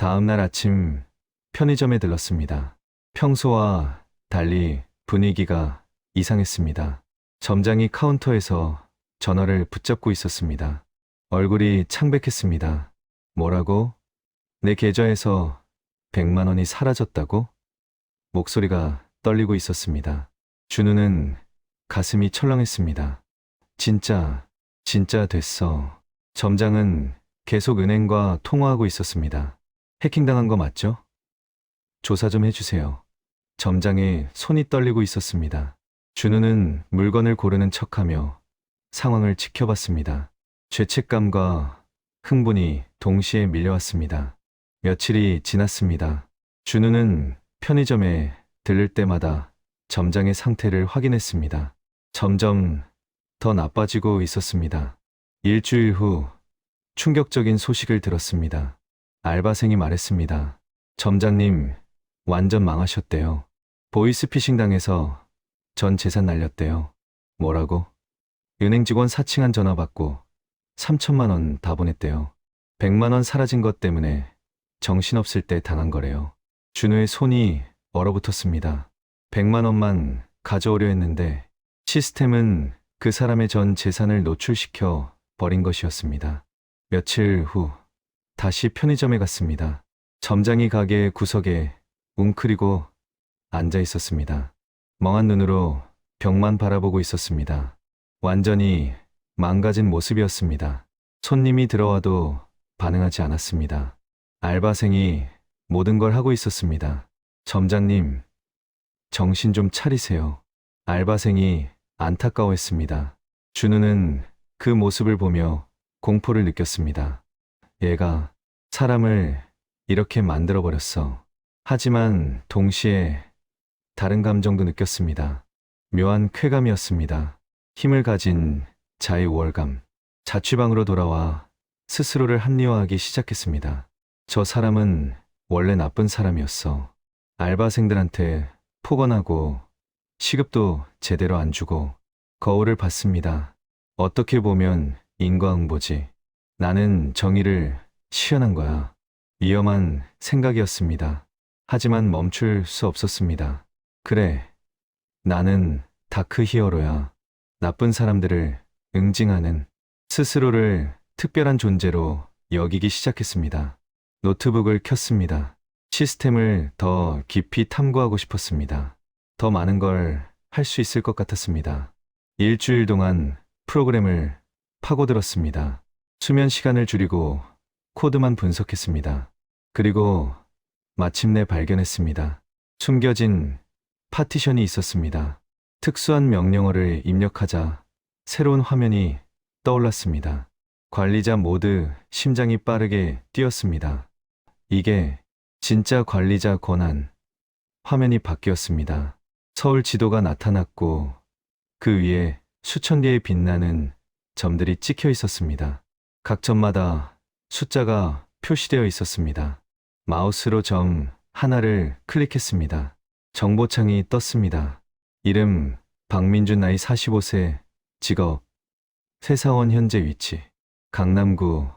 다음 날 아침 편의점에 들렀습니다. 평소와 달리 분위기가 이상했습니다. 점장이 카운터에서 전화를 붙잡고 있었습니다. 얼굴이 창백했습니다. 뭐라고? 내 계좌에서 100만 원이 사라졌다고? 목소리가 떨리고 있었습니다. 준우는 가슴이 철렁했습니다. 진짜, 진짜 됐어. 점장은 계속 은행과 통화하고 있었습니다. 해킹당한 거 맞죠? 조사 좀 해주세요. 점장의 손이 떨리고 있었습니다. 준우는 물건을 고르는 척하며 상황을 지켜봤습니다. 죄책감과 흥분이 동시에 밀려왔습니다. 며칠이 지났습니다. 준우는 편의점에 들를 때마다 점장의 상태를 확인했습니다. 점점 더 나빠지고 있었습니다. 일주일 후 충격적인 소식을 들었습니다. 알바생이 말했습니다. 점장님, 완전 망하셨대요. 보이스피싱 당해서 전 재산 날렸대요. 뭐라고? 은행 직원 사칭한 전화 받고 3천만 원 다 보냈대요. 100만 원 사라진 것 때문에 정신없을 때 당한 거래요. 준우의 손이 얼어붙었습니다. 100만 원만 가져오려 했는데 시스템은 그 사람의 전 재산을 노출시켜 버린 것이었습니다. 며칠 후 다시 편의점에 갔습니다. 점장이 가게 구석에 웅크리고 앉아 있었습니다. 멍한 눈으로 벽만 바라보고 있었습니다. 완전히 망가진 모습이었습니다. 손님이 들어와도 반응하지 않았습니다. 알바생이 모든 걸 하고 있었습니다. 점장님, 정신 좀 차리세요. 알바생이 안타까워했습니다. 준우는 그 모습을 보며 공포를 느꼈습니다. 얘가 사람을 이렇게 만들어버렸어. 하지만 동시에 다른 감정도 느꼈습니다. 묘한 쾌감이었습니다. 힘을 가진 자의 우월감. 자취방으로 돌아와 스스로를 합리화하기 시작했습니다. 저 사람은 원래 나쁜 사람이었어. 알바생들한테 폭언하고 시급도 제대로 안 주고 거울을 봤습니다. 어떻게 보면 인과응보지. 나는 정의를 시연한 거야. 위험한 생각이었습니다. 하지만 멈출 수 없었습니다. 그래. 나는 다크 히어로야. 나쁜 사람들을 응징하는 스스로를 특별한 존재로 여기기 시작했습니다. 노트북을 켰습니다. 시스템을 더 깊이 탐구하고 싶었습니다. 더 많은 걸 할 수 있을 것 같았습니다. 일주일 동안 프로그램을 파고들었습니다. 수면 시간을 줄이고 코드만 분석했습니다. 그리고 마침내 발견했습니다. 숨겨진 파티션이 있었습니다. 특수한 명령어를 입력하자 새로운 화면이 떠올랐습니다. 관리자 모드 심장이 빠르게 뛰었습니다. 이게 진짜 관리자 권한. 화면이 바뀌었습니다. 서울 지도가 나타났고 그 위에 수천 개의 빛나는 점들이 찍혀 있었습니다. 각 점마다 숫자가 표시되어 있었습니다. 마우스로 점 하나를 클릭했습니다. 정보창이 떴습니다. 이름 박민준 나이 45세 직업 회사원 현재 위치 강남구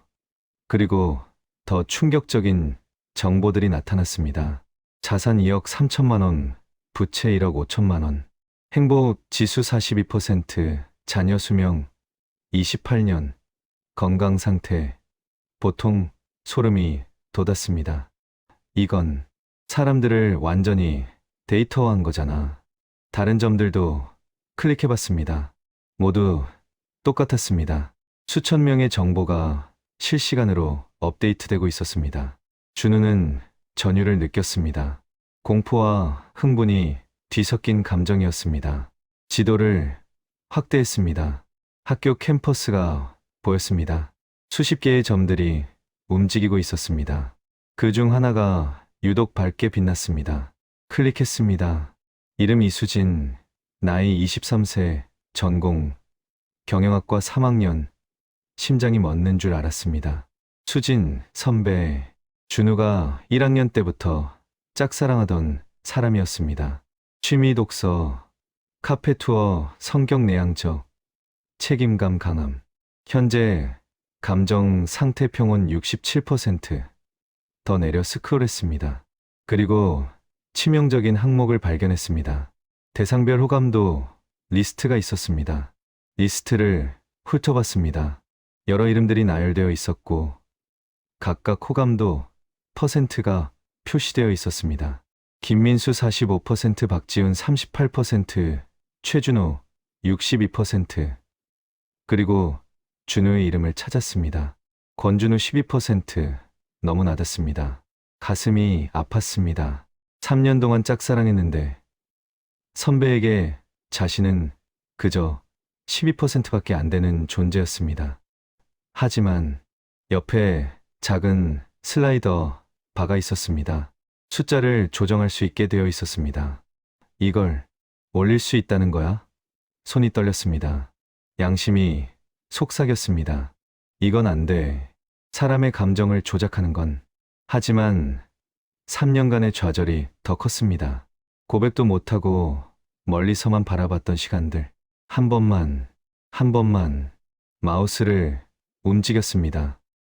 그리고 더 충격적인 정보들이 나타났습니다. 자산 2억 3천만 원, 부채 1억 5천만 원, 행복 지수 42%, 자녀 수명 28년, 건강 상태 보통 소름이 돋았습니다. 이건 사람들을 완전히 데이터화한 거잖아. 다른 점들도 클릭해봤습니다. 모두 똑같았습니다. 수천 명의 정보가 실시간으로 업데이트되고 있었습니다. 준우는 전율을 느꼈습니다. 공포와 흥분이 뒤섞인 감정이었습니다. 지도를 확대했습니다. 학교 캠퍼스가 보였습니다. 수십 개의 점들이 움직이고 있었습니다. 그 중 하나가 유독 밝게 빛났습니다. 클릭했습니다. 이름 이수진, 나이 23세, 전공, 경영학과 3학년, 심장이 멎는 줄 알았습니다. 수진, 선배, 준우가 1학년 때부터 짝사랑하던 사람이었습니다. 취미 독서, 카페 투어, 성격 내향적, 책임감 강함. 현재 감정 상태 평온 67%, 더 내려 스크롤했습니다. 그리고 치명적인 항목을 발견했습니다. 대상별 호감도 리스트가 있었습니다. 리스트를 훑어봤습니다. 여러 이름들이 나열되어 있었고 각각 호감도 퍼센트가 표시되어 있었습니다. 김민수 45%, 박지훈 38%, 최준호 62%, 그리고 준호의 이름을 찾았습니다. 권준호 12% 너무 낮았습니다. 가슴이 아팠습니다. 3년 동안 짝사랑했는데 선배에게 자신은 그저 12%밖에 안 되는 존재였습니다. 하지만 옆에 작은 슬라이더 바가 있었습니다. 숫자를 조정할 수 있게 되어 있었습니다. 이걸 올릴 수 있다는 거야? 손이 떨렸습니다. 양심이 속삭였습니다. 이건 안 돼. 사람의 감정을 조작하는 건. 하지만 3년간의 좌절이 더 컸습니다. 고백도 못하고 멀리서만 바라봤던 시간들. 한 번만, 한 번만 마우스를 움직였습니다.